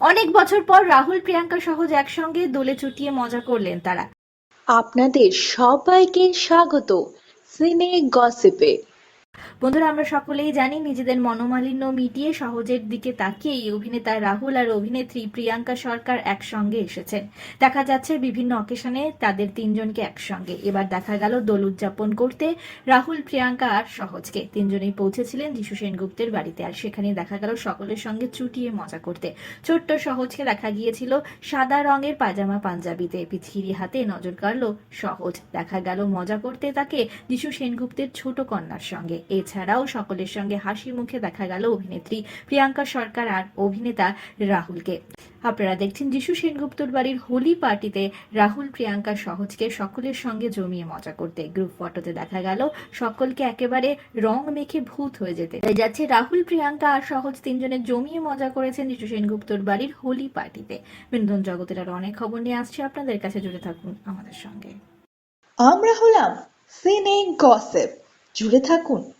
অনেক বছর পর রাহুল, প্রিয়াঙ্কা সহজ একসঙ্গে দোলে চুটিয়ে মজা করলেন তারা। আপনাদের সবাইকে স্বাগত। সিনে গসিপে। বন্ধুরা, আমরা সকলেই জানি নিজেদের মনোমালিন্য মিটিয়ে সহজের দিকে তাকিয়েই অভিনেতা রাহুল আর অভিনেত্রী প্রিয়াঙ্কা সরকার একসঙ্গে এসেছেন। দেখা যাচ্ছে বিভিন্ন অকেশনে তাদের তিনজনকে একসঙ্গে। এবার দেখা গেল দোল উদযাপন করতে রাহুল, প্রিয়াঙ্কা আর সহজকে। তিনজনেই পৌঁছেছিলেন যিশু সেনগুপ্তের বাড়িতে আর সেখানে দেখা গেল সকলের সঙ্গে চুটিয়ে মজা করতে। ছোট্ট সহজকে দেখা গিয়েছিল সাদা রঙের পাজামা পাঞ্জাবিতে। পিছিয়ে হাতে নজর কাড়ল সহজ। দেখা গেল মজা করতে তাকে যিশু সেনগুপ্তের ছোট কন্যার সঙ্গে। এছাড়াও সকলের সঙ্গে হাসি মুখে দেখা গেল অভিনেত্রী প্রিয়াঙ্কা সরকার আর অভিনেতা রাহুলকে। আপনারা দেখছেন যিশু সেনগুপ্তর বাড়ির হোলি পার্টিতে রাহুল, প্রিয়াঙ্কা, সহজকে সকলের সঙ্গে জমিয়ে মজা করতে। গ্রুপ ফটোতে দেখা গেল সকলকে একেবারে রং মেখে ভূত হয়ে যেতে। যাচ্ছে রাহুল, প্রিয়াঙ্কা আর সহজ তিনজনে জমিয়ে মজা করেছেন যিশু সেনগুপ্তর বাড়ির হোলি পার্টিতে। বিনোদন জগতের আর অনেক খবর নিয়ে আসছে। আপনাদের কাছে জুড়ে থাকুন আমাদের সঙ্গে। আমরা হলাম সিনে গসিপ। জুড়ে থাকুন